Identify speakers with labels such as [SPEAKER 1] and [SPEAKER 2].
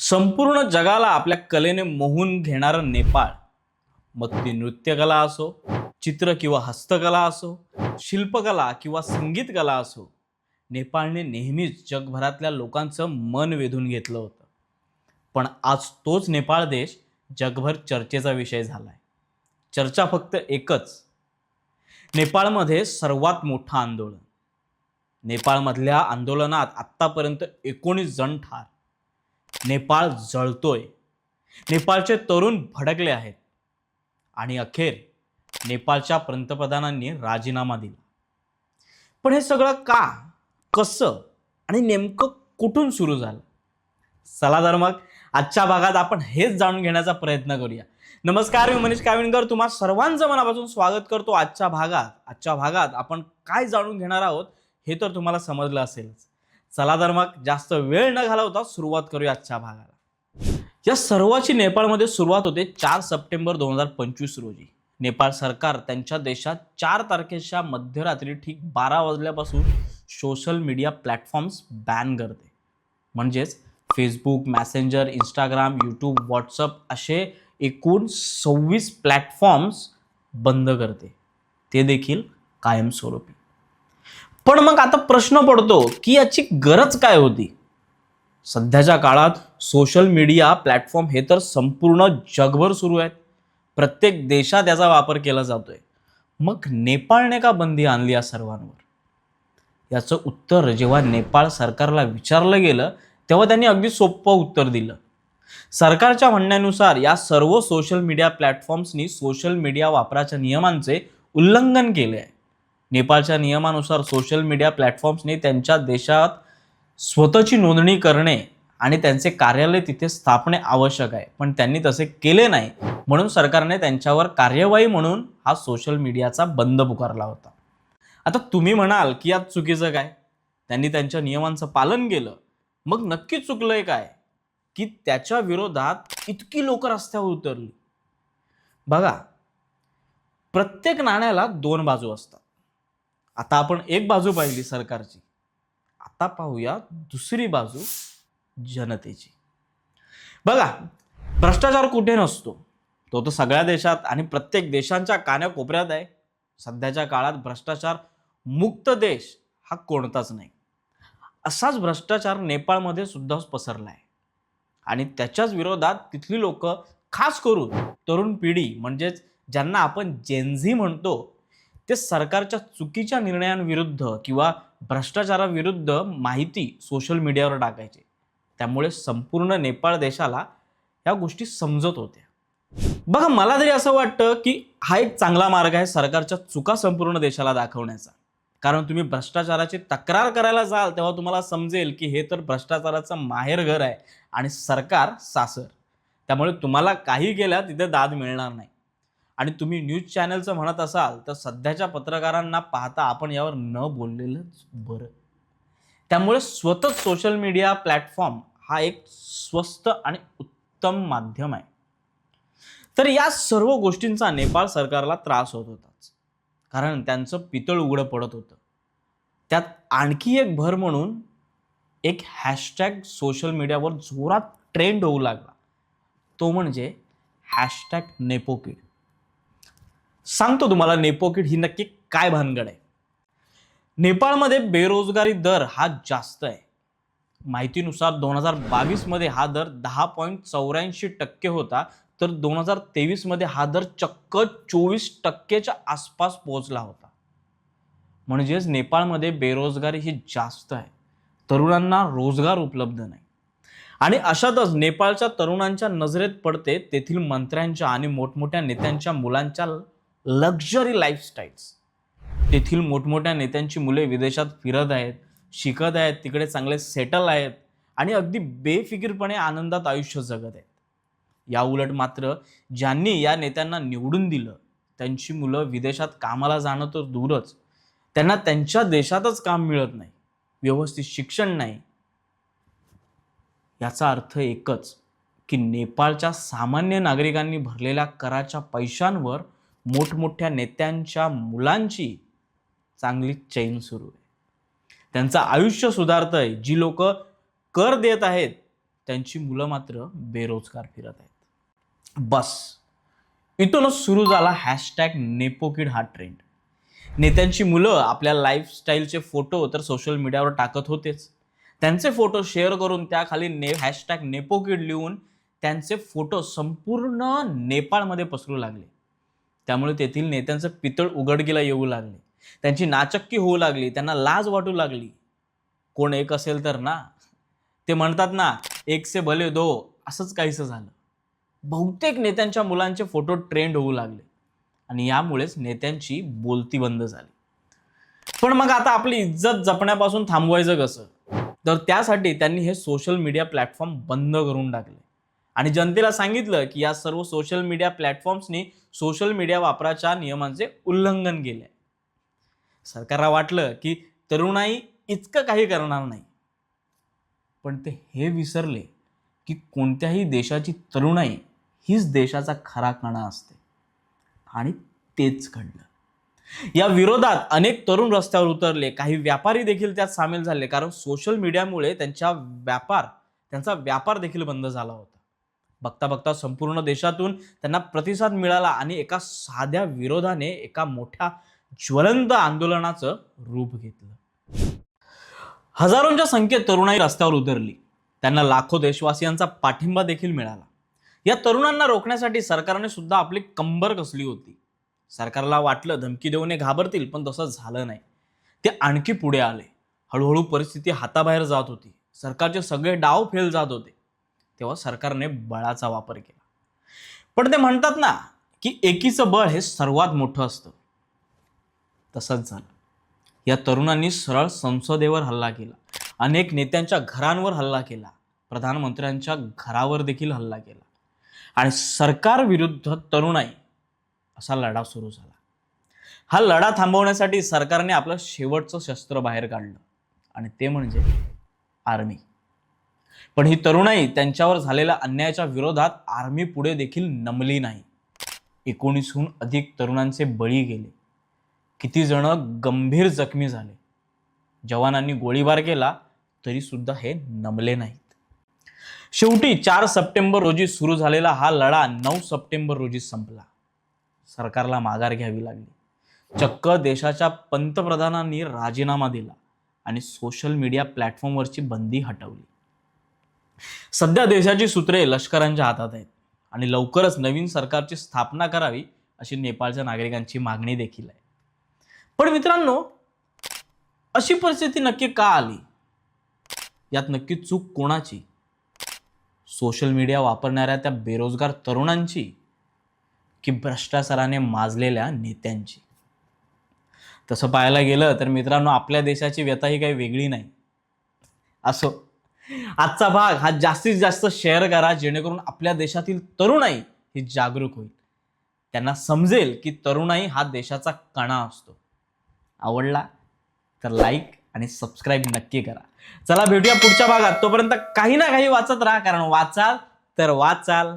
[SPEAKER 1] संपूर्ण जगाला आपल्या कलेने मोहून घेणारं नेपाळ. मग ती नृत्यकला असो चित्र किंवा हस्तकला असो शिल्पकला किंवा संगीतकला असो नेपाळने नेहमीच जगभरातल्या लोकांचं मन वेधून घेतलं होतं. पण आज तोच नेपाळ देश जगभर चर्चेचा विषय झाला आहे चर्चा फक्त एकच. नेपाळमध्ये सर्वात मोठं आंदोलन. नेपाळमधल्या आंदोलनात आत्तापर्यंत एकोणीस जण ठार. नेपाळ जळतोय. नेपाळचे तरुण भडकले आहेत. आणि अखेर नेपाळच्या पंतप्रधानांनी राजीनामा दिला. पण हे सगळं का कसं आणि नेमकं कुठून सुरू झालं? चला तर मग आजच्या भागात आपण हेच जाणून घेण्याचा प्रयत्न करूया. नमस्कार मी मनीष काविणकर. तुम्हा सर्वांचं मनापासून स्वागत करतो आजच्या भागात. आजच्या भागात आपण काय जाणून घेणार आहोत हे तर तुम्हाला समजलं असेलच. चला तर मग जास्त वेळ न घालवता सुरुवात करूया आजच्या भागाला. या सर्वाची नेपाळमध्ये सुरुवात होते चार सप्टेंबर दोन हजार पंचवीस रोजी. नेपाळ सरकार त्यांच्या देशात चार तारखेच्या मध्यरात्री ठीक बारा वाजल्यापासून सोशल मीडिया प्लॅटफॉर्म्स बॅन करते. म्हणजेच Facebook Messenger Instagram YouTube WhatsApp असे एकूण सव्वीस प्लॅटफॉर्म्स बंद करते. ते देखील कायमस्वरूपी. पण मग आता प्रश्न पडतो की याची गरज काय होती? सध्याच्या काळात सोशल मीडिया प्लॅटफॉर्म हे तर संपूर्ण जगभर सुरू आहेत. प्रत्येक देशात याचा वापर केला जातोय. मग नेपाळने का बंदी आणली या सर्वांवर? याचं उत्तर जेव्हा नेपाळ सरकारला विचारलं गेलं तेव्हा त्यांनी अगदी सोपं उत्तर दिलं. सरकारच्या म्हणण्यानुसार या सर्व सोशल मीडिया प्लॅटफॉर्म्सनी सोशल मीडिया वापराच्या नियमांचे उल्लंघन केले आहे. नेपाळच्या नियमानुसार सोशल मीडिया प्लॅटफॉर्म्सने त्यांच्या देशात स्वतःची नोंदणी करणे आणि त्यांचे कार्यालय तिथे स्थापणे आवश्यक आहे. पण त्यांनी तसे केले नाही. म्हणून सरकारने त्यांच्यावर कार्यवाही म्हणून हा सोशल मीडियाचा बंद पुकारला होता. आता तुम्ही म्हणाल की यात चुकीचं काय? त्यांनी त्यांच्या नियमांचं पालन केलं. मग नक्की चुकलंय काय? की त्याच्या विरोधात इतकी लोक रस्त्यावर उतरली. बघा प्रत्येक नाण्याला दोन बाजू असतात. आता आपण एक बाजू पाहिली सरकारची. आता पाहूया दुसरी बाजू जनतेची. बघा भ्रष्टाचार कुठे नसतो? तो तर सगळ्या देशात आणि प्रत्येक देशांच्या कान्याकोपऱ्यात आहे. सध्याच्या काळात भ्रष्टाचार मुक्त देश हा कोणताच नाही. असाच भ्रष्टाचार नेपाळमध्ये सुद्धा पसरला आहे आणि त्याच्याच विरोधात तिथली लोक खास करून तरुण पिढी म्हणजेच ज्यांना आपण जेनझी म्हणतो ते सरकारच्या चुकीच्या निर्णयांविरुद्ध किंवा भ्रष्टाचाराविरुद्ध माहिती सोशल मीडियावर टाकायचे. त्यामुळे संपूर्ण नेपाळ देशाला या गोष्टी समजत होत्या. बघा मला तरी असं वाटतं की हा एक चांगला मार्ग आहे सरकारच्या चुका संपूर्ण देशाला दाखवण्याचा. कारण तुम्ही भ्रष्टाचाराची तक्रार करायला जाल तेव्हा तुम्हाला समजेल की हे तर भ्रष्टाचाराचं माहेरघर आहे आणि सरकार सासर. त्यामुळे तुम्हाला काही केल्या तिथे दाद मिळणार नाही. आणि तुम्ही न्यूज चॅनलचं म्हणत असाल तर सध्याच्या पत्रकारांना पाहता आपण यावर न बोललेलंच बरं. त्यामुळे स्वतःच सोशल मीडिया प्लॅटफॉर्म हा एक स्वस्त आणि उत्तम माध्यम आहे. तर या सर्व गोष्टींचा नेपाळ सरकारला त्रास होत होताच. कारण त्यांचं पितळ उघडं पडत होतं. त्यात आणखी एक भर म्हणून एक हॅशटॅग सोशल मीडियावर जोरात ट्रेंड होऊ लागला. तो म्हणजे हॅशटॅग नेपोकिड सांगतो तुम्हाला नेपोकिड ही नक्की काय भानगड आहे. नेपाळमध्ये बेरोजगारी दर हा जास्त आहे. माहितीनुसार दोन हजार बावीसमध्ये हा दर दहा पॉईंट चौऱ्याऐंशी टक्के होता तर दोन हजार तेवीसमध्ये हा दर चक्क चोवीस टक्केच्या आसपास पोहोचला होता. म्हणजेच नेपाळमध्ये बेरोजगारी ही जास्त आहे. तरुणांना रोजगार उपलब्ध नाही. आणि अशातच नेपाळच्या तरुणांच्या नजरेत पडते तेथील मंत्र्यांच्या आणि मोठमोठ्या नेत्यांच्या मुलांच्या लक्झरी लाईफस्टाईल्स तेथील मोठमोठ्या नेत्यांची मुले विदेशात फिरत आहेत शिकत आहेत तिकडे चांगले सेटल आहेत आणि अगदी बेफिकीरपणे आनंदात आयुष्य जगत आहेत. या उलट मात्र ज्यांनी या नेत्यांना निवडून दिलं त्यांची मुलं विदेशात कामाला जाणं तर दूरच. त्यांना त्यांच्या देशातच काम मिळत नाही व्यवस्थित शिक्षण नाही. याचा अर्थ एकच की नेपाळच्या सामान्य नागरिकांनी भरलेल्या कराच्या पैशांवर मोठमोठ्या नेत्यांच्या मुलांची चांगली चैन सुरू आहे. त्यांचं आयुष्य सुधारतंय. जी लोक कर देत आहेत त्यांची मुलं मात्र बेरोजगार फिरत आहेत. बस. इथूनच सुरू झाला हॅशटॅग नेपोकिड हा ट्रेंड नेत्यांची मुलं आपल्या लाईफस्टाईलचे फोटो तर सोशल मीडियावर टाकत होतेच. त्यांचे फोटो शेअर करून त्याखाली ने हॅशटॅग नेपोकिड लिहून त्यांचे फोटो संपूर्ण नेपाळमध्ये पसरू लागले. त्यामुळे तेथील नेत्यांचं पितळ उघडकीला येऊ लागले. त्यांची नाचक्की होऊ लागली त्यांना लाज वाटू लागली. कोण एक असेल तर ना? ते म्हणतात ना एक से भले दो असंच काहीसं झालं. बहुतेक नेत्यांच्या मुलांचे फोटो ट्रेंड होऊ लागले. आणि यामुळेच नेत्यांची बोलती बंद झाली. पण मग आता आपली इज्जत जपण्यापासून थांबवायचं कसं? तर त्यासाठी त्यांनी हे सोशल मीडिया प्लॅटफॉर्म बंद करून टाकले. आणि जनतेला सांगितलं की या सर्व सोशल मीडिया प्लॅटफॉर्म्सनी सोशल मीडिया वापराच्या नियमांचे उल्लंघन केले. सरकारला वाटलं की तरुणाई इतकं काही करणार नाही. पण ते हे विसरले की कोणत्याही देशाची तरुणाई हीच देशाचा खरा कणा असते. आणि तेच घडलं. या विरोधात अनेक तरुण रस्त्यावर उतरले. काही व्यापारी देखील त्यात सामील झाले. कारण सोशल मीडियामुळे त्यांच्या व्यापार त्यांचा व्यापार देखील बंद झाला होता. बघता बघता संपूर्ण देशातून त्यांना प्रतिसाद मिळाला आणि एका साध्या विरोधाने एका मोठ्या ज्वलंत आंदोलनाचं रूप घेतलं. हजारोंच्या संख्येत तरुणाई रस्त्यावर उतरली. त्यांना लाखो देशवासियांचा पाठिंबा देखील मिळाला. या तरुणांना रोखण्यासाठी सरकारने सुद्धा आपली कंबर कसली होती. सरकारला वाटलं धमकी देऊन हे घाबरतील पण तसं झालं नाही. ते आणखी पुढे आले. हळूहळू परिस्थिती हाताबाहेर जात होती. सरकारचे सगळे डाव फेल जात होते. तेव्हा सरकारने बळाचा वापर केला. पण ते म्हणतात ना की एकीचं बळ हे सर्वात मोठं असतं. तसंच झालं. या तरुणांनी सरळ संसदेवर हल्ला केला. अनेक नेत्यांच्या घरांवर हल्ला केला. प्रधानमंत्र्यांच्या घरावर देखील हल्ला केला. आणि सरकारविरुद्ध तरुणाई असा लढा सुरू झाला. हा लढा थांबवण्यासाठी सरकारने आपलं शेवटचं शस्त्र बाहेर काढलं. आणि ते म्हणजे आर्मी. पण ही तरुणाई त्यांच्यावर झालेल्या अन्यायाच्या विरोधात आर्मी पुढे देखील नमली नाही. एकोणीसहून अधिक तरुणांचे बळी गेले. किती जण गंभीर जखमी झाले. जवानांनी गोळीबार केला तरी सुद्धा हे नमले नाहीत. शेवटी चार सप्टेंबर रोजी सुरू झालेला हा लढा नऊ सप्टेंबर रोजी संपला. सरकारला माघार घ्यावी लागली. चक्क देशाच्या पंतप्रधानांनी राजीनामा दिला आणि सोशल मीडिया प्लॅटफॉर्मवरची बंदी हटवली. सध्या देशाची सूत्रे लष्करांच्या हातात आहेत आणि लवकरच नवीन सरकारची स्थापना करावी अशी नेपाळच्या नागरिकांची मागणी देखील आहे. पण मित्रांनो अशी परिस्थिती नक्की का आली? यात नक्की चूक कोणाची? सोशल मीडिया वापरणाऱ्या त्या बेरोजगार तरुणांची की भ्रष्टाचाराने माजलेल्या नेत्यांची? तसं पाहायला गेलं तर मित्रांनो आपल्या देशाची व्यथा ही काही वेगळी नाही. असो आजचा भाग हा जास्तीत जास्त शेअर करा जेणेकरून आपल्या देशातील तरुणाई ही जागरूक होईल. त्यांना समजेल की तरुणाई हा देशाचा कणा असतो. आवडला तर लाईक आणि सबस्क्राईब नक्की करा. चला भेटूया पुढच्या भागात. तोपर्यंत काही ना काही वाचत राहा कारण वाचाल तर वाचाल.